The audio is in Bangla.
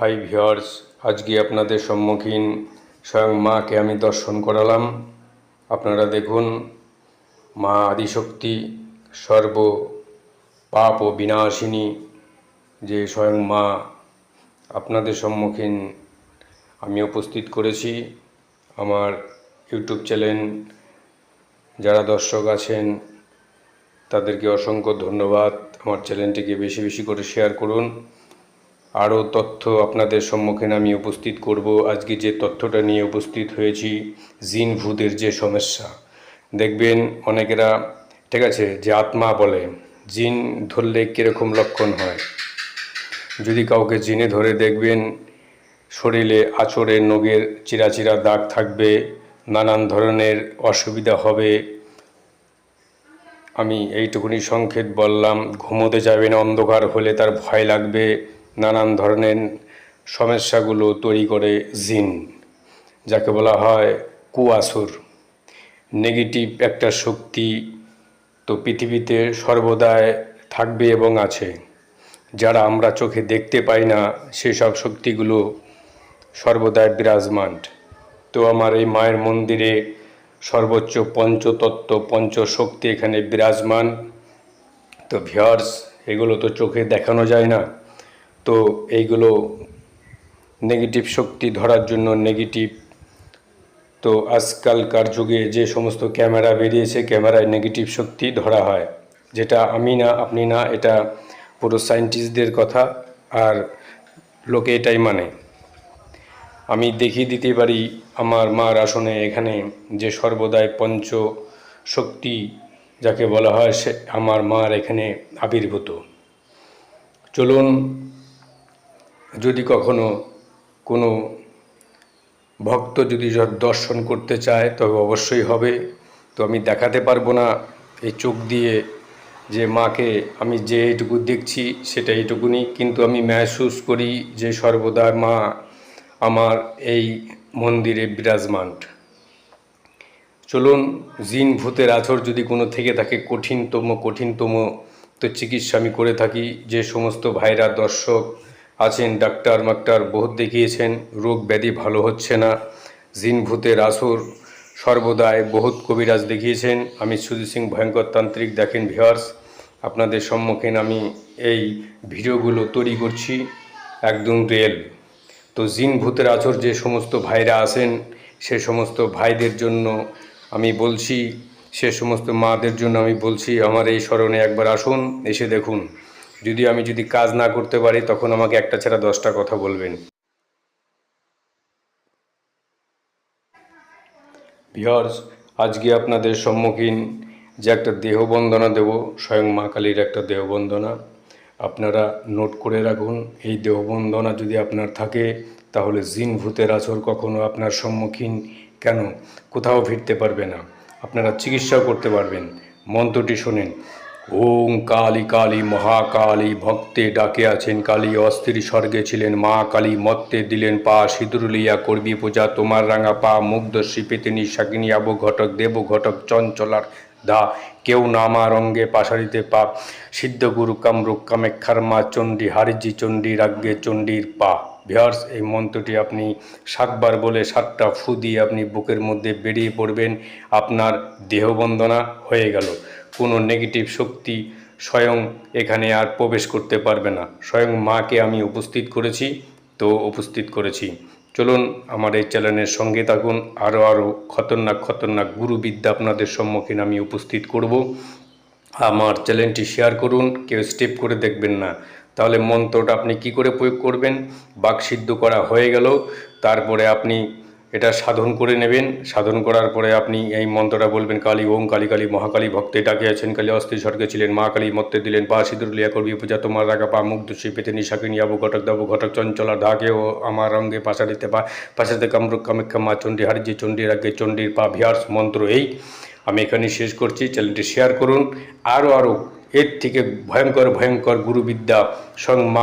হাই ভিওর্স আজকে আপনাদের সম্মুখীন স্বয়ং মাকে আমি দর্শন করালাম। আপনারা দেখুন, মা আদিশক্তি, সর্ব পাপ ও বিনাশিনী যে স্বয়ং মা আপনাদের সম্মুখীন আমি উপস্থিত করেছি। আমার ইউটিউব চ্যানেল, যারা দর্শক আছেন, তাদেরকে অসংখ্য ধন্যবাদ। আমার চ্যানেলটিকে বেশি বেশি করে শেয়ার করুন। আরও তথ্য আপনাদের সম্মুখীন আমি উপস্থিত করব। আজকে যে তথ্যটা নিয়ে উপস্থিত হয়েছি জিন ভূতের যে সমস্যা। দেখবেন অনেকেরা, ঠিক আছে, যে আত্মা বলে, জিন ধরলে কীরকম লক্ষণ হয়? যদি কাউকে জিনে ধরে দেখবেন, শরীরে আচরে নগের চিরাচিরা দাগ থাকবে, নানান ধরনের অসুবিধা হবে। আমি এইটুকুনি সংক্ষেপ বললাম, ঘুমোতে যাবেন অন্ধকার হলে তার ভয় লাগবে। নানান ধরনের সমস্যাগুলো তৈরি করে জিন, যাকে বলা হয় কুয়াসুর। নেগেটিভ একটা শক্তি তো পৃথিবীতে সর্বদাই থাকবে এবং আছে। যারা আমরা চোখে দেখতে পাই না, সেসব শক্তিগুলো সর্বদাই বিরাজমান। তো আমার এই মায়ের মন্দিরে সর্বোচ্চ পঞ্চতত্ত্ব, পঞ্চশক্তি এখানে বিরাজমান। তো ভিয়ার্স এগুলো তো চোখে দেখানো যায় না। তো এইগুলো নেগেটিভ শক্তি ধরার জন্য নেগেটিভ তো আজকালকার যুগে যে সমস্ত ক্যামেরা বেরিয়েছে, ক্যামেরায় নেগেটিভ শক্তি ধরা হয়। যেটা আমি না, আপনি না, এটা পুরো সায়েন্টিস্টদের কথা আর লোকে এটাই মানে। আমি দেখিয়ে দিতে পারি, আমার মার আসনে এখানে যে সর্বদাই পঞ্চ শক্তি যাকে বলা হয় সে, আমার মার এখানে আবির্ভূত। চলুন যদি কখনো কোনো ভক্ত যদি দর্শন করতে চায়, তবে অবশ্যই হবে। তো আমি দেখাতে পারব না। এই চোখ দিয়ে যে মাকে আমি যে এইটুকু দেখছি, সেটা এইটুকুনি। কিন্তু আমি মেহসুস করি যে সর্বদা মা আমার এই মন্দিরে বিরাজমান। চলুন, জিন ভূতের আছর যদি কোনো থেকে থাকে, কঠিনতম কঠিনতম, তো চিকিৎসা আমি করে থাকি। যে সমস্ত ভাইরা, দর্শক আছেন ডাক্তার মাক্তার, বহুত দেখিয়েছেন, রোগ ব্যাধি ভালো হচ্ছে না। জিন ভূতের আসর, সর্বদাই বহুত কবিরাজ দেখিয়েছেন। আমি সুজিত সিং ভয়ঙ্কর তান্ত্রিক, দেখেন ভিওয়ার্স আপনাদের সম্মুখীন আমি এই ভিডিওগুলো তৈরি করছি একদম রিয়েল। তো জিন ভূতের আচর যে সমস্ত ভাইরা আছেন, সে সমস্ত ভাইদের জন্য আমি বলছি, সে সমস্ত মাদের জন্য আমি বলছি, আমার এই স্মরণে একবার আসুন, এসে দেখুন। যদি আমি যদি কাজ না করতে পারি, তখন আমাকে একটা ছাড়া দশটা কথা বলবেন। ভিওর্স আজকে আপনাদের সম্মুখীন যে একটা দেহ বন্দনা দেব, স্বয়ং মা কালীর একটা দেহবন্দনা। আপনারা নোট করে রাখুন, এই দেহবন্দনা যদি আপনার থাকে, তাহলে জিন ভূতের আচর কখনো আপনার সম্মুখীন কেন? কোথাও ফিরতে পারবে না। আপনারা চিকিৎসাও করতে পারবেন। মন্ত্রটি শোনেন। ওং কালী কালী মহাকালী, ভক্তে ডাকে আছেন কালী, অস্থির স্বর্গে ছিলেন মা কালী, মত্তে দিলেন পা সিঁদুর লিয়া করবি পূজা, তোমার রাঙা পা মুগ্ধ পেতিনী শাকিনী আবু ঘটক, দেব ঘটক, চঞ্চলার দা, কেউ নামা রঙ্গে পাশারিতে পা, সিদ্ধ গুরু কামরূপ কামেক্ষার মা, চণ্ডী, হারিজি, চণ্ডী, রাজ্ঞে, চণ্ডীর পা। ভিয়ার্স এই মন্ত্রটি আপনি সাতবার বলে সাতটা ফু দিয়ে আপনি বুকের মধ্যে বেরিয়ে পড়বেন, আপনার দেহবন্দনা হয়ে গেল। কোনো নেগেটিভ শক্তি স্বয়ং এখানে আর প্রবেশ করতে পারবে না। স্বয়ং মাকে আমি উপস্থিত করেছি, তো উপস্থিত করেছি। চলুন আমার এই চ্যানেলের সঙ্গে থাকুন। আরও আরও খতরনাক খতরনাক গুরুবিদ্যা আপনাদের সম্মুখীন আমি উপস্থিত করব। আমার চ্যানেলটি শেয়ার করুন, কেউ স্টেপ করে দেখবেন না। তাহলে মন্ত্রটা আপনি কি করে প্রয়োগ করবেন? বাক সিদ্ধ করা হয়ে গেল। তারপরে আপনি এটা সাধন করে নেবেন। সাধন করার পরে আপনি এই মন্ত্রটা বলবেন, কালী ওম, কালী কালী, মহাকালী ভক্তে ডাকে আছেন, কালী অস্থির স্বর্গে ছিলেন, মা কালী মত্তে দিলেন, পা সিঁদুর লিয়া করবি, পূজা তোমার রাখা, পা মুখ দোষী পেতে নিশাকিনী আবু ঘটক দাবু ঘটক, চঞ্চলা ঢাকে ও আমার রঙ্গে পাশাড়িতে পা পাশাতে কামরূপ কামেক্ষা মা চণ্ডী, হারিজি চণ্ডী, রাগে চণ্ডীর পা, ভিয়ার্স মন্ত্র এই। আমি এখানে শেষ করছি, চ্যানেলটি শেয়ার করুন। আরও আরও এর থেকে ভয়ঙ্কর ভয়ঙ্কর গুরুবিদ্যা সং মা